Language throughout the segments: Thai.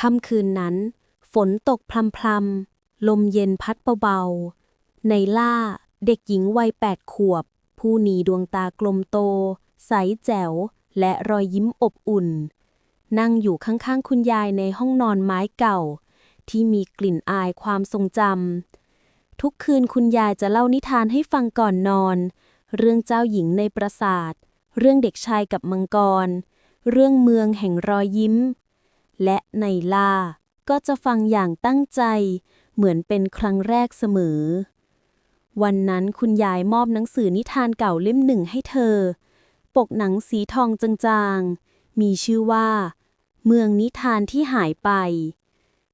ค่ำคืนนั้น ฝนตกพรำๆ ลมเย็นพัดเบาๆ ในล่าเด็กหญิงวัยแปดขวบ ผู้หนีดวงตากลมโต ใสแจ๋ว และรอยยิ้มอบอุ่น นั่งอยู่ข้างๆ คุณยายในห้องนอนไม้เก่า ที่มีกลิ่นอายความทรงจำทุกคืนคุณยายจะเล่านิทานให้ฟังก่อนนอน เรื่องเจ้าหญิงในปราสาท เรื่องเด็กชายกับมังกร เรื่องเมืองแห่งรอยยิ้ม และในล่า ก็จะฟังอย่างตั้งใจ เหมือนเป็นครั้งแรกเสมอ วันนั้นคุณยายมอบหนังสือนิทานเก่าเล่มหนึ่งให้เธอ ปกหนังสีทองจางๆ มีชื่อว่า เมืองนิทานที่หายไป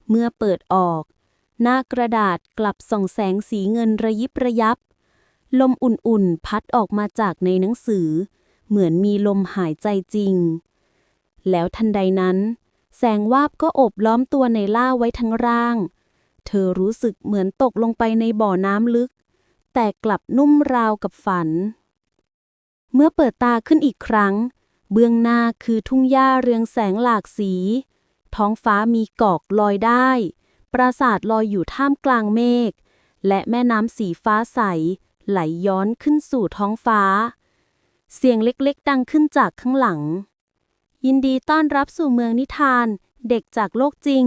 เมื่อเปิดออก หน้ากระดาษกลับส่องแสงสีเงินระยิบระยับ ลมอุ่นๆ พัดออกมาจากในหนังสือ เหมือนมีลมหายใจจริง แล้วทันใดนั้น แสงวาบก็โอบล้อมตัวในล่าไว้ทั้งร่าง เธอรู้สึกเหมือนตกลงไปในบ่อน้ำลึก แต่กลับนุ่มราวกับฝัน เมื่อเปิดตาขึ้นอีกครั้ง เบื้องหน้าคือทุ่งหญ้าเรืองแสงหลากสี ท้องฟ้ามีกอกลอยได้ ปราสาทลอยอยู่ท่ามกลางเมฆ และแม่น้ำสีฟ้าใส ไหลย้อนขึ้นสู่ท้องฟ้า เสียงเล็กๆ ดังขึ้นจากข้างหลัง ยินดีต้อนรับสู่เมืองนิทาน เด็กจากโลกจริง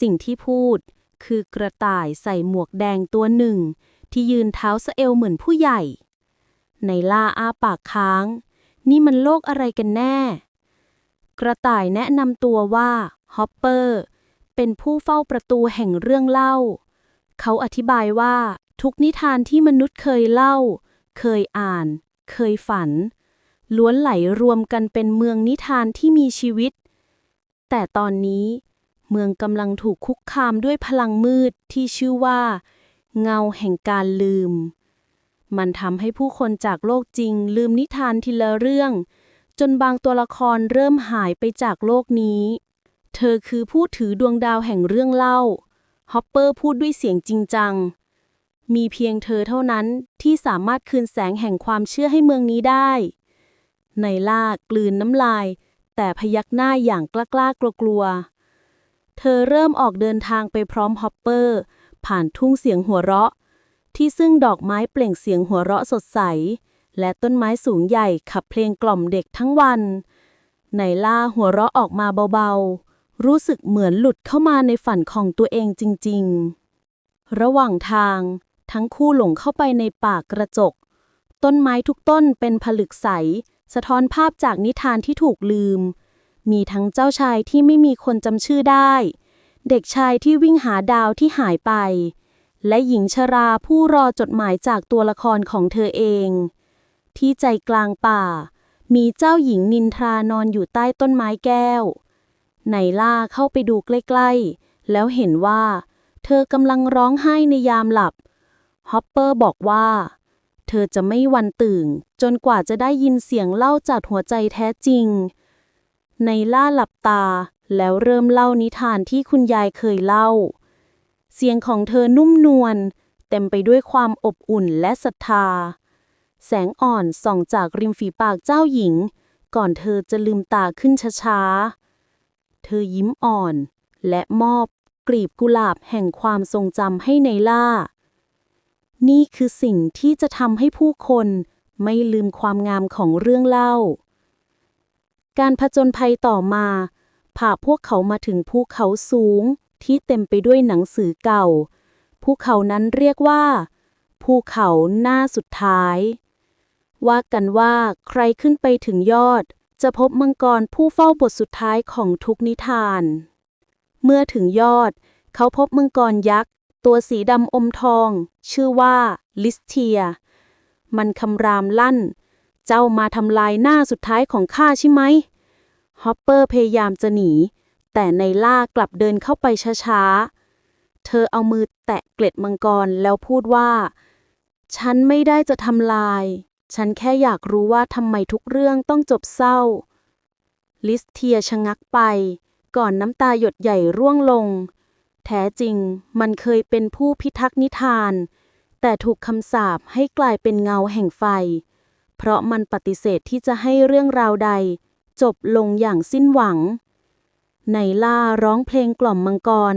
สิ่งที่พูดคือกระต่ายใส่หมวกแดงตัวหนึ่ง ที่ยืนเท้าสะเอวเหมือนผู้ใหญ่ ในล่าอาปากค้าง นี่มันโลกอะไรกันแน่ กระต่ายแนะนำตัวว่าฮอปเปอร์เป็นผู้เฝ้าประตูแห่งเรื่องเล่า เขาอธิบายว่าทุกนิทานที่มนุษย์เคยเล่า เคยอ่าน เคยฝัน ล้วนไหลรวมกันเป็นเมืองนิทานที่มีชีวิต แต่ตอนนี้เมืองกำลังถูกคุกคามด้วยพลังมืดที่ชื่อว่า เงาแห่งการลืม มันทำให้ผู้คนจากโลกจริงลืมนิทานทีละเรื่อง จนบางตัวละครเริ่มหายไปจากโลกนี้ เธอคือผู้ถือดวงดาวแห่งเรื่องเล่า ฮอปเปอร์พูดด้วยเสียงจริงจัง มีเพียงเธอเท่านั้นที่สามารถคืนแสงแห่งความเชื่อให้เมืองนี้ได้ ในล่ากลืนน้ำลาย แต่พยักหน้าอย่างกล้าๆกลัวๆ เธอเริ่มออกเดินทางไปพร้อมฮอปเปอร์ ผ่านทุ่งเสียงหัวเราะ ที่ซึ่งดอกไม้เปล่งเสียงหัวเราะสดใส และต้นไม้สูงใหญ่ขับเพลงกล่อมเด็กทั้งวันไนล่าหัวเราะออกมาเบาๆ รู้สึกเหมือนหลุดเข้ามาในฝันของตัวเองจริงๆ ระหว่างทาง ทั้งคู่หลงเข้าไปในป่ากระจก ต้นไม้ทุกต้นเป็นผลึกใส สะท้อนภาพจากนิทานที่ถูกลืม มีทั้งเจ้าชายที่ไม่มีคนจำชื่อได้ เด็กชายที่วิ่งหาดาวที่หายไป และหญิงชราผู้รอจดหมายจากตัวละครของเธอเอง ที่ใจกลางป่า มีเจ้าหญิงนินทรานอนอยู่ใต้ต้นไม้แก้ว ไนล่าเข้าไปดูใกล้ๆ แล้วเห็นว่า เธอกำลังร้องไห้ในยามหลับ ฮอปเปอร์บอกว่า เธอจะไม่วันตื่น จนกว่าจะได้ยินเสียงเล่าจากหัวใจแท้จริงไนล่าหลับตา แล้วเริ่มเล่านิทานที่คุณยายเคยเล่า เสียงของเธอนุ่มนวลเต็มไปด้วยความอบอุ่นและศรัทธา แสงอ่อนส่องจากริมฝีปากเจ้าหญิง ก่อนเธอจะลืมตาขึ้นช้าๆ เธอยิ้มอ่อน และมอบกลีบกุหลาบแห่งความทรงจำให้ไนล่า นี่คือสิ่งที่จะทำให้ผู้คนไม่ลืมความงามของเรื่องเล่า การผจญภัยต่อมาพาพวกเขามาถึงภูเขาสูงที่เต็มไปด้วยหนังสือเก่า ภูเขานั้นเรียกว่า ภูเขาหน้าสุดท้าย ว่ากันว่าใครขึ้นไปถึงยอด จะพบมังกรผู้เฝ้าบทสุดท้ายของทุกนิทาน เมื่อถึงยอด เขาพบมังกรยักษ์ ตัวสีดำอมทอง ชื่อว่า ลิสเทีย มันคำรามลั่น เจ้ามาทำลายหน้าสุดท้ายของข้าใช่ไหม ฮอปเปอร์พยายามจะหนี แต่ในล่ากลับเดินเข้าไปช้าๆ เธอเอามือแตะเกล็ดมังกรแล้วพูดว่า ฉันไม่ได้จะทำลาย ฉันแค่อยากรู้ว่าทำไมทุกเรื่องต้องจบเศร้า ลิสเทียชะงักไป ก่อนน้ำตาหยดใหญ่ร่วงลง แท้จริง มันเคยเป็นผู้พิทักษ์นิทาน แต่ถูกคำสาปให้กลายเป็นเงาแห่งไฟ เพราะมันปฏิเสธที่จะให้เรื่องราวใด จบลงอย่างสิ้นหวัง ไนล่าร้องเพลงกล่อมมังกร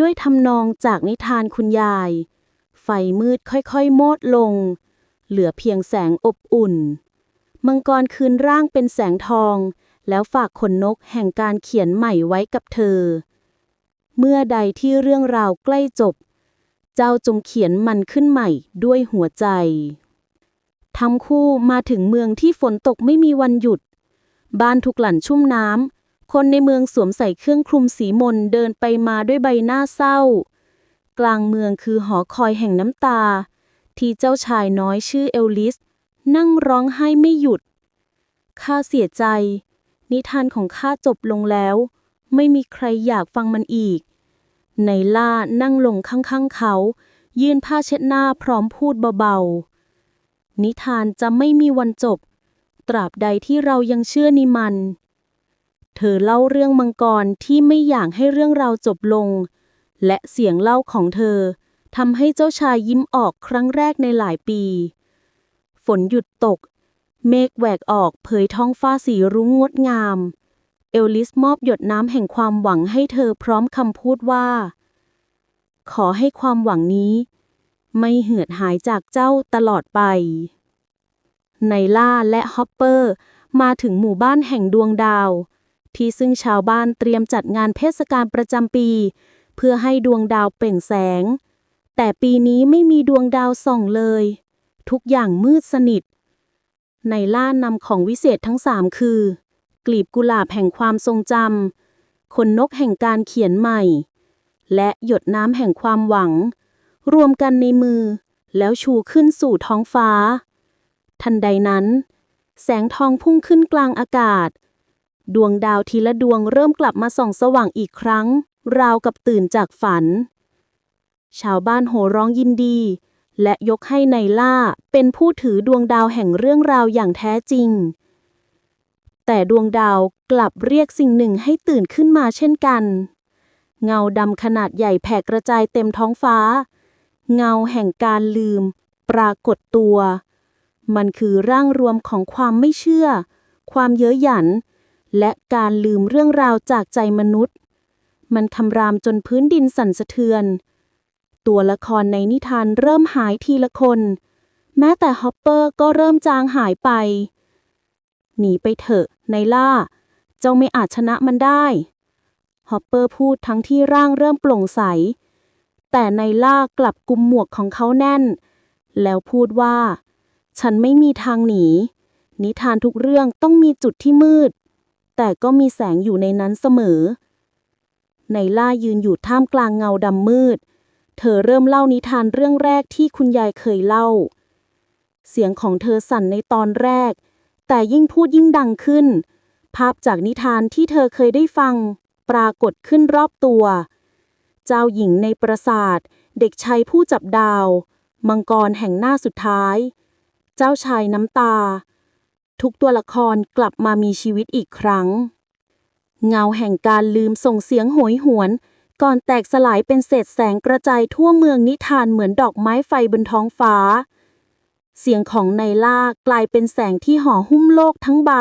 ด้วยทำนองจากนิทานคุณยาย ไฟมืดค่อยๆ โมดลง เหลือเพียงแสงอบอุ่น มังกรคืนร่างเป็นแสงทอง แล้วฝากขนนกแห่งการเขียนใหม่ไว้กับเธอ เมื่อใดที่เรื่องราวใกล้จบ เจ้าจงเขียนมันขึ้นใหม่ด้วยหัวใจ ทั้งคู่มาถึงเมืองที่ฝนตกไม่มีวันหยุด บ้านทุกหลั่นชุ่มน้ำ คนในเมืองสวมใส่เครื่องคลุมสีมนเดินไปมาด้วยใบหน้าเศร้า กลางเมืองคือหอคอยแห่งน้ำตา ที่เจ้าชายน้อยชื่อเอลลิส นั่งร้องไห้ไม่หยุดข้าเสียใจ นิทานของข้าจบลงแล้ว ไม่มีใครอยากฟังมันอีกไนล่านั่งลงข้างๆเขา ยื่นผ้าเช็ดหน้าพร้อมพูดเบาๆ นิทานจะไม่มีวันจบ ตราบใดที่เรายังเชื่อในมัน เธอเล่าเรื่องมังกรที่ไม่อยากให้เรื่องราวจบลง และเสียงเล่าของเธอทำให้เจ้าชายยิ้มออกครั้งแรกในหลายปี ฝนหยุดตก เมฆแหวกออกเผยท้องฟ้าสีรุ้งงดงาม เอลลิสมอบหยดน้ำแห่งความหวังให้เธอพร้อมคำพูดว่า ขอให้ความหวังนี้ ไม่เหือดหายจากเจ้าตลอดไป ไนล่าและฮอปเปอร์ มาถึงหมู่บ้านแห่งดวงดาว ที่ซึ่งชาวบ้านเตรียมจัดงานเทศกาลประจำปี เพื่อให้ดวงดาวเปล่งแสง แต่ปีนี้ไม่มีดวงดาวส่องเลย ทุกอย่างมืดสนิทไนล่านำของวิเศษทั้งสามคือ กลีบกุหลาบแห่งความทรงจำขนนกแห่งการเขียนใหม่ และหยดน้ำแห่งความหวัง รวมกันในมือ แล้วชูขึ้นสู่ท้องฟ้า ทันใดนั้น แสงทองพุ่งขึ้นกลางอากาศ ดวงดาวทีละดวงเริ่มกลับมาส่องสว่างอีกครั้ง ราวกับตื่นจากฝัน ชาวบ้านโห่ร้องยินดีและยกให้ไนล่าเป็นผู้ถือดวงดาวแห่งเรื่องราวอย่างแท้จริง แต่ดวงดาวกลับเรียกสิ่งหนึ่งให้ตื่นขึ้นมาเช่นกัน เงาดำขนาดใหญ่แผ่กระจายเต็มท้องฟ้า เงาแห่งการลืม ปรากฏตัว มันคือร่างรวมของความไม่เชื่อ ความเย้ยหยัน และการลืมเรื่องราวจากใจมนุษย์ มันคำรามจนพื้นดินสั่นสะเทือน ตัวละครในนิทานเริ่มหายทีละคน แม้แต่ฮอปเปอร์ก็เริ่มจางหายไป หนีไปเถอะไนล่า เจ้าไม่อาจชนะมันได้ ฮอปเปอร์พูดทั้งที่ร่างเริ่มโปร่งใส แต่ไนล่ากลับกุมหมวกของเขาแน่น แล้วพูดว่า ฉันไม่มีทางหนี นิทานทุกเรื่องต้องมีจุดที่มืด แต่ก็มีแสงอยู่ในนั้นเสมอ ไนล่ายืนอยู่ท่ามกลางเงาดำมืด เธอเริ่มเล่านิทานเรื่องแรกที่คุณยายเคยเล่า เสียงของเธอสั่นในตอนแรก แต่ยิ่งพูดยิ่งดังขึ้น ภาพจากนิทานที่เธอเคยได้ฟัง ปรากฏขึ้นรอบตัว เจ้าหญิงในปราสาท เด็กชายผู้จับดาว มังกรแห่งหน้าสุดท้าย เจ้าชายน้ำตา ทุกตัวละครกลับมามีชีวิตอีกครั้ง เงาแห่งการลืมส่งเสียงโหยหวน ก่อนแตกสลายเป็นเศษแสงกระจายทั่วเมืองนิทานเหมือนดอกไม้ไฟบนท้องฟ้า เสียงของไนล่ากลายเป็นแสงที่ห่อหุ้มโลกทั้งใบ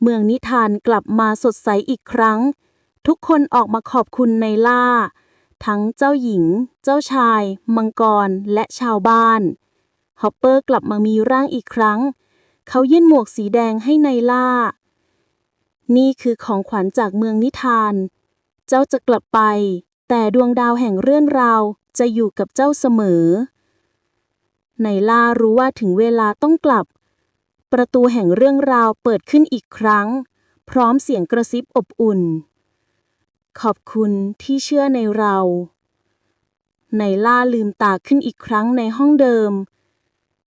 เมืองนิทานกลับมาสดใสอีกครั้ง ทุกคนออกมาขอบคุณไนล่า ทั้งเจ้าหญิง เจ้าชาย มังกร และชาวบ้าน ฮอปเปอร์กลับมามีร่างอีกครั้ง เขายื่นหมวกสีแดงให้ไนล่า นี่คือของขวัญจากเมืองนิทาน เจ้าจะกลับไป แต่ดวงดาวแห่งเรื่องราวจะอยู่กับเจ้าเสมอ ไนล่ารู้ว่าถึงเวลาต้องกลับ ประตูแห่งเรื่องราวเปิดขึ้นอีกครั้ง พร้อมเสียงกระซิบอบอุ่น ขอบคุณที่เชื่อในเราไนล่าลืมตาขึ้นอีกครั้งในห้องเดิม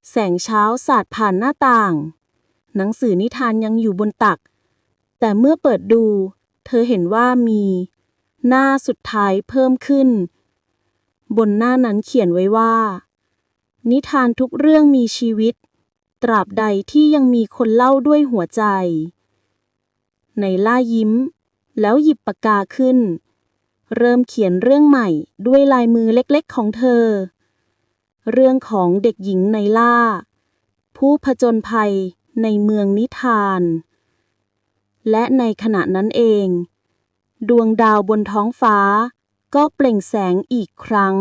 แสงเช้าสาดผ่านหน้าต่าง หนังสือนิทานยังอยู่บนตัก แต่เมื่อเปิดดู เธอเห็นว่ามี หน้าสุดท้ายเพิ่มขึ้น บนหน้านั้นเขียนไว้ว่า นิทานทุกเรื่องมีชีวิต ตราบใดที่ยังมีคนเล่าด้วยหัวใจ ในล่ายิ้ม แล้วหยิบปากกาขึ้น เริ่มเขียนเรื่องใหม่ด้วยลายมือเล็กๆของเธอ เรื่องของเด็กหญิงในล่า ผู้ผจญภัยในเมืองนิทาน และในขณะนั้นเอง ดวงดาวบนท้องฟ้าก็เปล่งแสงอีกครั้ง